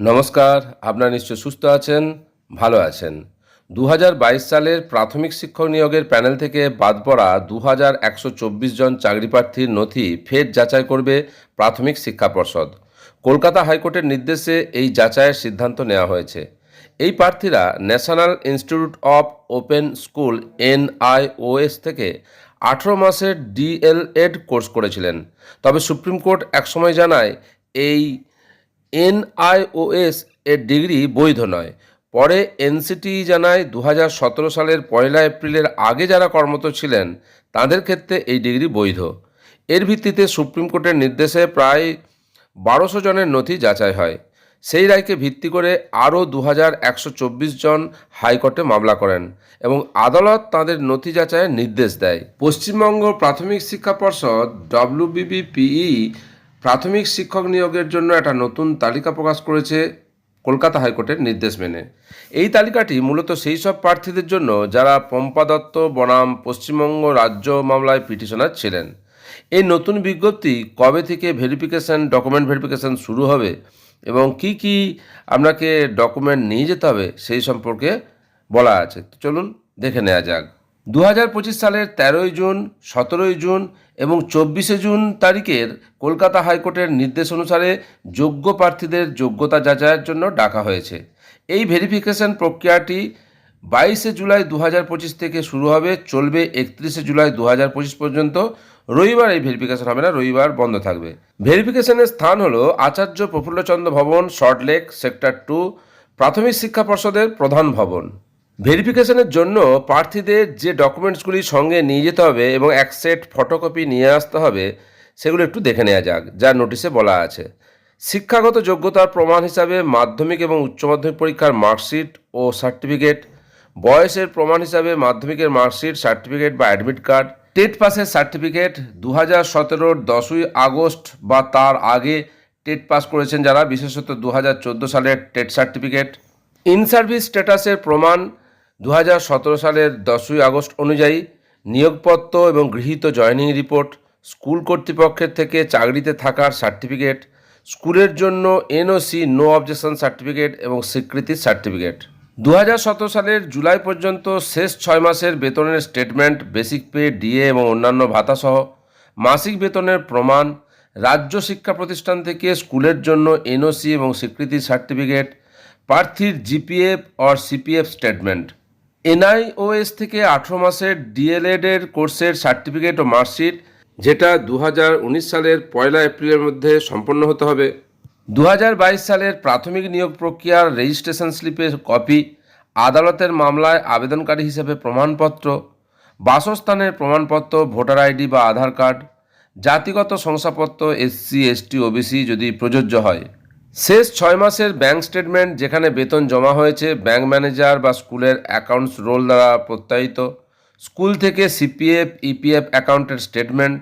নমস্কার, আপনারা নিশ্চয় সুস্থ আছেন, ভালো আছেন। দু হাজার বাইশ সালের প্রাথমিক শিক্ষক নিয়োগের প্যানেল থেকে বাদ পড়া দু হাজার একশো চব্বিশ জন চাকরি প্রার্থীর নথি ফের যাচাই করবে প্রাথমিক শিক্ষা পর্ষদ। কলকাতা হাইকোর্টের নির্দেশে এই যাচাইয়ের সিদ্ধান্ত নেওয়া হয়েছে। এই প্রার্থীরা National Institute of Open School NIOS থেকে আঠেরো মাসের ডিএলএড কোর্স করেছিলেন। তবে সুপ্রিম কোর্ট একসময় জানায়, এই এনআইওএস এর ডিগ্রি বৈধ নয়। পরে এনসিটি জানায় দু হাজার সতেরো সালের পয়লা এপ্রিলের আগে যারা কর্মরত ছিলেন, তাদের ক্ষেত্রে এই ডিগ্রি বৈধ। এর ভিত্তিতে সুপ্রিম কোর্টের নির্দেশে প্রায় বারোশো জনের নথি যাচাই হয়। সেই রায়কে ভিত্তি করে আরও দু হাজার একশো চব্বিশ জন হাইকোর্টে মামলা করেন এবং আদালত তাদের নথি যাচাইয়ের নির্দেশ দেয়। পশ্চিমবঙ্গ প্রাথমিক শিক্ষা পর্ষদ ডব্লিউবিবিপিই প্রাথমিক শিক্ষক নিয়োগের জন্য একটা নতুন তালিকা প্রকাশ করেছে কলকাতা হাইকোর্টের নির্দেশ মেনে। এই তালিকাটি মূলত সেই সব প্রার্থীদের জন্য যারা পম্পা দত্ত, বনাম, পশ্চিমবঙ্গ রাজ্য মামলায় পিটিশনার ছিলেন। এই নতুন বিজ্ঞপ্তি কবে থেকে ভেরিফিকেশন, ডকুমেন্ট ভেরিফিকেশন শুরু হবে এবং কি কি আপনাকে ডকুমেন্ট নিয়ে যেতে হবে সেই সম্পর্কে বলা আছে। চলুন দেখে নেওয়া যাক। দু হাজার পঁচিশ সালের তেরোই জুন, সতেরোই জুন এবং চব্বিশে জুন তারিখের কলকাতা হাইকোর্টের নির্দেশ অনুসারে যোগ্য প্রার্থীদের যোগ্যতা যাচাইয়ের জন্য ডাকা হয়েছে। এই ভেরিফিকেশন প্রক্রিয়াটি বাইশে জুলাই দু হাজার পঁচিশ থেকে শুরু হবে, চলবে একত্রিশে জুলাই দু হাজার পঁচিশ পর্যন্ত। রবিবার এই ভেরিফিকেশন হবে না, রবিবার বন্ধ থাকবে। ভেরিফিকেশনের স্থান হলো আচার্য প্রফুল্লচন্দ্র ভবন সল্টলেক সেক্টর টু, প্রাথমিক শিক্ষা পর্ষদের প্রধান ভবন। ভেরিফিকেশনের জন্য প্রার্থীদের যে ডকুমেন্টসগুলি সঙ্গে নিয়ে যেতে হবে এবং এক সেট ফটোকপি নিয়ে আসতে হবে, সেগুলো একটু দেখে নেওয়া যাক, যা নোটিশে বলা আছে। শিক্ষাগত যোগ্যতার প্রমাণ হিসাবে মাধ্যমিক এবং উচ্চ মাধ্যমিক পরীক্ষার মার্কশিট ও সার্টিফিকেট, বয়সের প্রমাণ হিসাবে মাধ্যমিকের মার্কশিট, সার্টিফিকেট বা অ্যাডমিট কার্ড, টেট পাসের সার্টিফিকেট দু হাজার সতেরোর দশই আগস্ট বা তার আগে টেট পাস করেছেন যারা, বিশেষত দু হাজার চোদ্দ সালের টেট সার্টিফিকেট। ইন সার্ভিস স্ট্যাটাসের প্রমাণ দু হাজার সতেরো সালের দশই আগস্ট অনুযায়ী নিয়োগপত্র এবং গৃহীত জয়নিং রিপোর্ট স্কুল কর্তৃপক্ষের থেকে চাকরিতে থাকার সার্টিফিকেট, স্কুলের জন্য এনওসি নো অবজেকশন সার্টিফিকেট এবং স্বীকৃতির সার্টিফিকেট। দু সালের জুলাই পর্যন্ত শেষ ছয় মাসের বেতনের স্টেটমেন্ট বেসিক পে ডিএ এবং অন্যান্য ভাতাসহ মাসিক বেতনের প্রমাণ, রাজ্য শিক্ষা প্রতিষ্ঠান থেকে স্কুলের জন্য এনওসি এবং স্বীকৃতির সার্টিফিকেট, প্রার্থীর GPF or CPF statement NIOS থেকে আঠেরো মাসের ডিএলএড এর কোর্সের সার্টিফিকেট ও মার্কশিট, যেটা দু হাজার উনিশ সালের পয়লা এপ্রিলের মধ্যে সম্পন্ন হতে হবে। দু হাজার বাইশ সালের প্রাথমিক নিয়োগ প্রক্রিয়ার রেজিস্ট্রেশন স্লিপের কপি, আদালতের মামলায় আবেদনকারী হিসেবে প্রমাণপত্র, বাসস্থানের প্রমাণপত্র, ভোটার আইডি বা আধার কার্ড, জাতিগত শংসাপত্র, এসসি, এসটি, ওবিসি যদি প্রযোজ্য হয়। শেষ ছয় মাসের ব্যাঙ্ক স্টেটমেন্ট যেখানে বেতন জমা হয়েছে ব্যাঙ্ক ম্যানেজার বা স্কুলের অ্যাকাউন্টস রোল দ্বারা প্রত্যায়িত। স্কুল থেকে সিপিএফ, ইপিএফ অ্যাকাউন্টের স্টেটমেন্ট।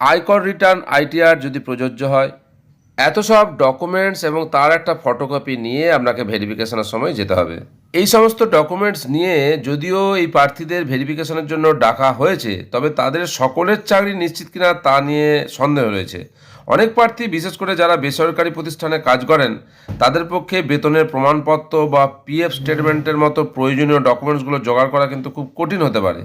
আয়কর রিটার্ন, আইটিআর যদি প্রযোজ্য হয়। এত সব ডকুমেন্টস এবং তার একটা ফটোকপি নিয়ে আপনাকে ভেরিফিকেশনের সময় যেতে হবে। এই সমস্ত ডকুমেন্টস নিয়ে যদিও এই প্রার্থীদের ভেরিফিকেশনের জন্য ডাকা হয়েছে, তবে তাদের সকলের চাকরি নিশ্চিত কিনা তা নিয়ে সন্দেহ রয়েছে। অনেক প্রার্থী, বিশেষ করে যারা বেসরকারি প্রতিষ্ঠানে কাজ করেন, তাদের পক্ষে বেতনের প্রমাণপত্র বা পিএফ স্টেটমেন্টের মতো প্রয়োজনীয় ডকুমেন্টসগুলো জোগাড় করা কিন্তু খুব কঠিন হতে পারে।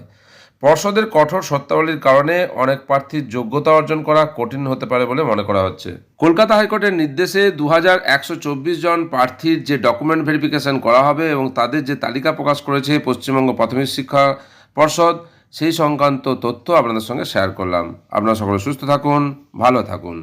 পর্ষদের কঠোর সত্যাবলীর কারণে অনেক প্রার্থীর যোগ্যতা অর্জন করা কঠিন হতে পারে বলে মনে করা হচ্ছে। কলকাতা হাইকোর্টের নির্দেশে দু হাজার একশো চব্বিশ জন প্রার্থীর যে ডকুমেন্ট ভেরিফিকেশন করা হবে এবং তাদের যে তালিকা প্রকাশ করেছে পশ্চিমবঙ্গ প্রাথমিক শিক্ষা পর্ষদ, সেই সংক্রান্ত তথ্য আপনাদের সঙ্গে শেয়ার করলাম। আপনারা সকলে সুস্থ থাকুন, ভালো থাকুন।